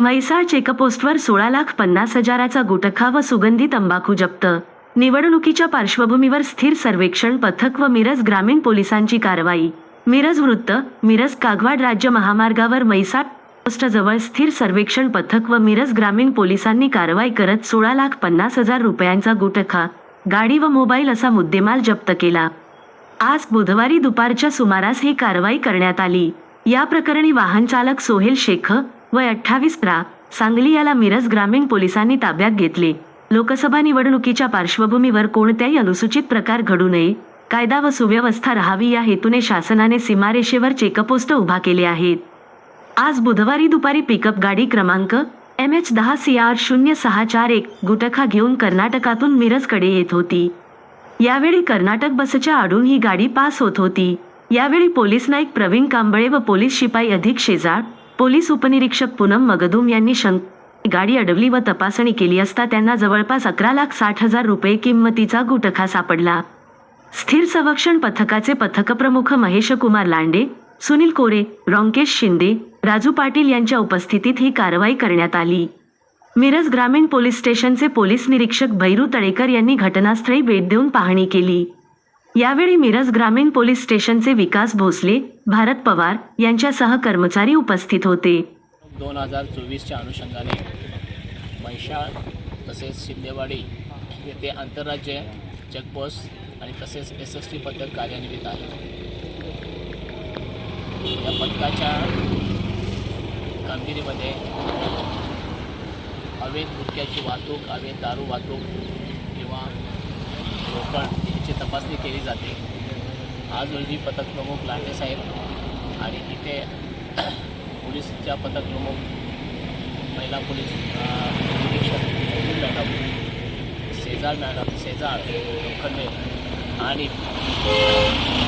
म्हैसाळ चेकपोस्टवर सोळा लाख पन्नास हजाराचा गुटखा व सुगंधी तंबाखू जप्त. निवडणुकीच्या पार्श्वभूमीवर स्थिर सर्वेक्षण पथक व मिरज ग्रामीण पोलिसांची कारवाई. मिरज वृत्त मिरज कागवाड राज्य महामार्गावर म्हैसाळ पोस्टजवळ स्थिर सर्वेक्षण पथक व मिरज ग्रामीण पोलिसांनी कारवाई करत सोळा लाख पन्नास हजार रुपयांचा गुटखा गाडी व मोबाईल असा मुद्देमाल जप्त केला. आज बुधवारी दुपारच्या सुमारास ही कारवाई करण्यात आली. या प्रकरणी वाहन चालक सोहेल शेख वय अठ्ठावीस रा. सांगली याला मिरज ग्रामीण पोलिसांनी ताब्यात घेतले. लोकसभा निवडणुकीच्या पार्श्वभूमीवर कोणत्याही अनुसूचित प्रकार घडू नये. कायदा व सुव्यवस्था राहावी या हेतूने शासनाने सीमारेषेवर चेकपोस्ट उभा केले आहेत. आज बुधवारी दुपारी पिकअप गाडी क्रमांक एम एच दहा सी आर शून्य सहा चार एक गुटखा घेऊन कर्नाटकातून मिरजकडे येत होती. यावेळी कर्नाटक बसच्या आडून ही गाडी पास होत होती. यावेळी पोलीस नाईक प्रवीण कांबळे व पोलीस शिपाई अधिक शेजाळ पोलीस उपनिरीक्षक पूनम मगदूम यांनी शंक गाडी अडवली व तपासणी केली असता त्यांना जवळपास अकरा लाख साठ हजार रुपये किंमतीचा गुटखा सापडला. स्थिर संरक्षण पथकाचे पथकप्रमुख महेश कुमार लांडे सुनील कोरे रॉंकेश शिंदे राजू पाटील यांच्या उपस्थितीत ही कारवाई करण्यात आली. मिरज ग्रामीण पोलीस स्टेशनचे पोलीस निरीक्षक भैरू तळेकर यांनी घटनास्थळी भेट देऊन पाहणी केली. यावेळी मिरज ग्रामीण पोलीस स्टेशनचे विकास भोसले भारत पवार यांच्यासह कर्मचारी उपस्थित होते. दोन हजार चोवीसच्या अनुषंगाने महिषाळ तसेच शिंदेवाडी येथे आंतरराज्य चेकपोस्ट आणि तसेच एस एस टी पथक कार्यान्वित आहे. या पथकाच्या कामगिरीमध्ये अवैध गुटख्याची वाहतूक अवैध दारू वाहतूक किंवा तपासणी केली जाते. आज रोजी पथक प्रमुख लांडे साहेब आणि इथे पोलीसच्या पथक प्रमुख महिला पोलीस निरीक्षक मॅडम शेजाळ मॅडम शेजाळ लोखंडे आणि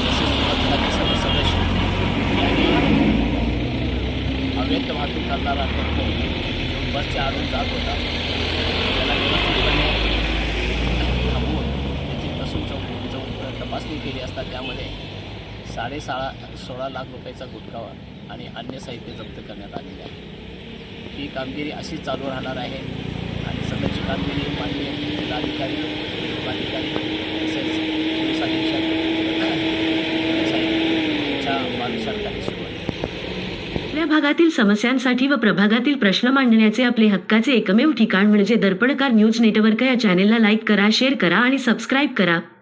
तसेच पथकाचे सर्व सदस्य यांनी अवैध वाहतूक करणारा टेम्पो बसच्या आडून जात होता. त्याला व्यवस्थितपणे यामध्ये साडेसाळा सोळा लाख रुपयाचा गुटखावा आणि अन्य साहित्य जप्त करण्यात आलेले आहे. ही कामगिरी अशीच चालू राहणार आहे आणि सध्याची कामगिरी माननीय जिल्हाधिकारी जिल्हाधिकारी तसेच पोलीस अधीक्षक यांच्या सुरू आहे. आपल्या भागातील समस्यांसाठी व प्रभागातील प्रश्न मांडण्याचे आपले हक्काचे एकमेव ठिकाण म्हणजे दर्पणकार न्यूज नेटवर्क या चॅनेलला लाईक करा शेअर करा आणि सबस्क्राईब करा.